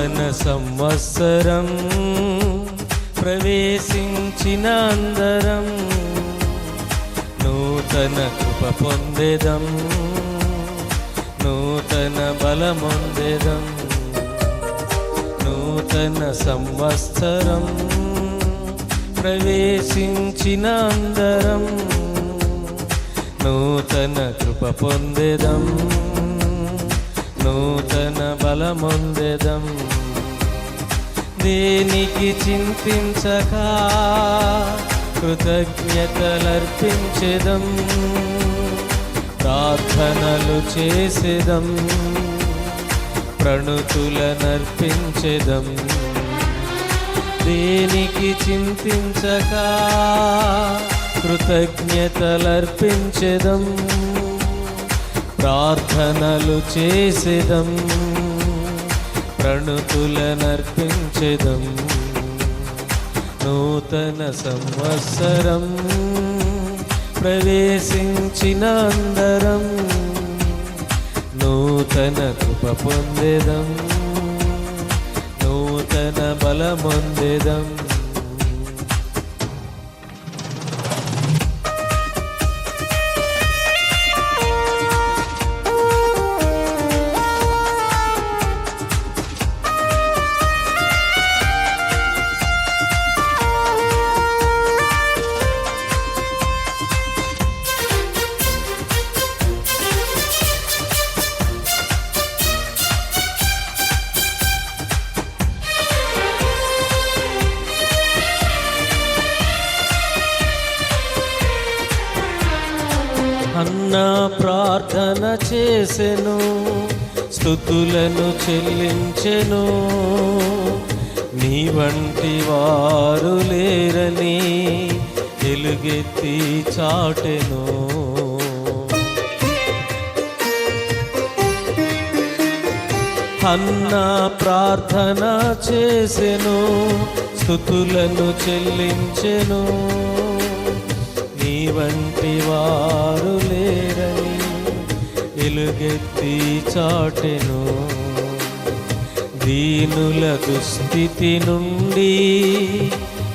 నూతన సంవత్సరం ప్రవేశించిన అందరం నూతన కృప పొందేదం నూతన బలమొందేదం నూతన సంవత్సరం ప్రవేశించిన అందరం నూతన కృప పొందేదం. నూతన బలముందెదం. దేనికి చింతించక కృతజ్ఞతలర్పించెదం. ప్రార్థనలు చేసేదం. ప్రణుతులనర్పించెదం. దేనికి చింతించక కృతజ్ఞతలర్పించెదం. ప్రార్థనలు చేసేదం ప్రణుతులనర్పించెదం. నూతన సంవత్సరం ప్రవేశించిన అందరం నూతన కృప పొందేదం నూతన బలమొందేదం. నా ప్రార్థన చేసెను స్థుతులను చెల్లించెను. నీ వంటి వారు లేరని ఎలుగెత్తి చాటెను. అన్న ప్రార్థన చేసెను స్థుతులను చెల్లించెను. వంటి వారు లేరని ఎలుగెత్తి చాటెను. దీనుల దుస్థితి నుండి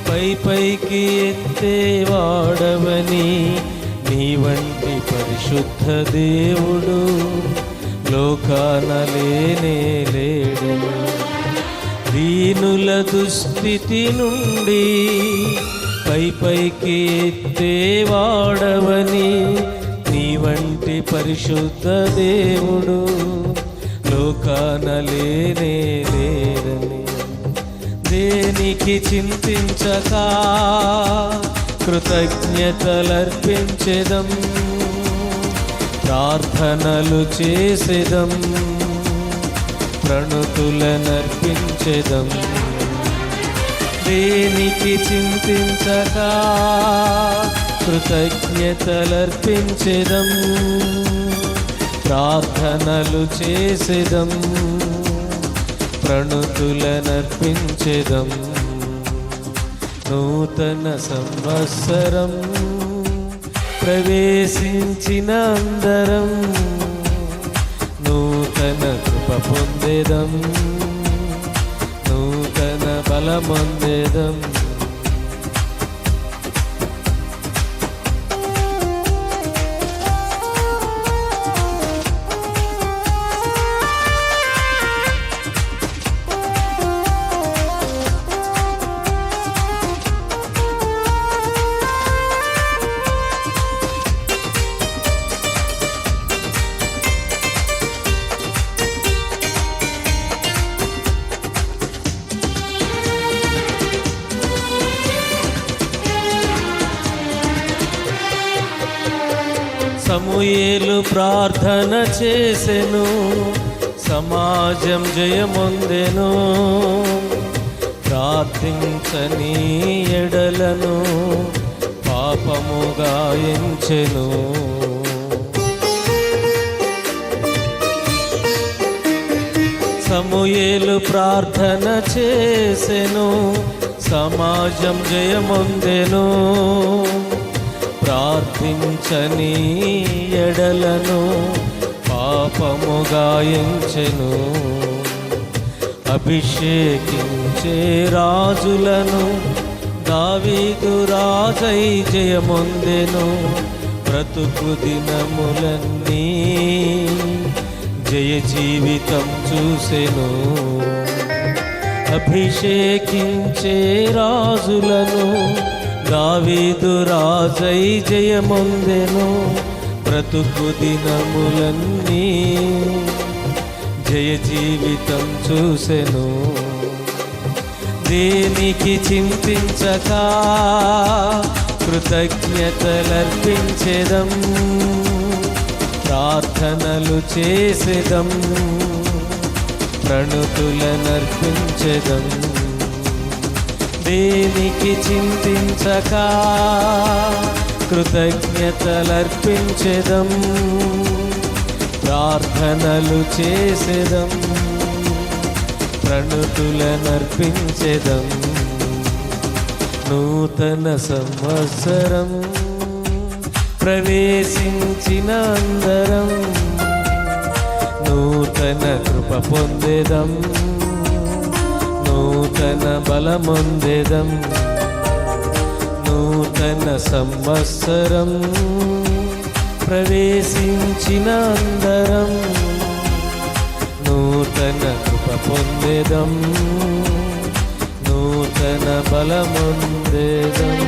పై పైకి ఎత్తేవాడవని నీ వంటి పరిశుద్ధ దేవుడు లోకాన లేనే లేడు. దీనుల దుస్థితి నుండి పై పైకి ఎత్తేవాడవని నీ వంటి పరిశుద్ధ దేవుడు లోకాన లేనే లేరని దేనికి చింతించక కృతజ్ఞతలర్పించెదం ప్రార్థనలు చేసేదం ప్రణుతులనర్పించెదం. దేనికి చింతించక కృతజ్ఞతలర్పించెదం ప్రార్థనలు చేసేదం ప్రణుతులనర్పించెదం. నూతన సంవత్సరం ప్రవేశించిన అందరం నూతన కృప పొందేదం. నూతన సమూయేలు ప్రార్థన చేసెను. సమాజం జయముందెను. ప్రార్థించని ఎడలను పాపముగా గాయించెను సమూయేలు ప్రార్థన చేసెను. సమాజం జయముందెను. ప్రార్థించని ఎడలను పాపము గాయించెను. అభిషేకించే రాజులను దావీదు రాజై జయమొందెను. బ్రతుకు దినములన్నీ జయ జీవితం చూసెను. అభిషేకించే రాజులను దావీదు రాజై జయమొందెను బ్రతుకు దినములన్నీ జయ జీవితం చూసెను. దేనికి చింతించక కృతజ్ఞతలర్పించెదం ప్రార్థనలు చేసేదం ప్రణుతులనర్పించెదం. దేనికి చింతించక కృతజ్ఞతలర్పించెదం ప్రార్థనలు చేసేదం ప్రణుతులనర్పించెదం. నూతన సంవత్సరం ప్రవేశించిన అందరం నూతన కృప పొందేదం. నూతన బలమొందేదం. నూతన సంవత్సరం ప్రవేశించిన అందరం. నూతన కృప పొందేదం. నూతన బలమొందేదం.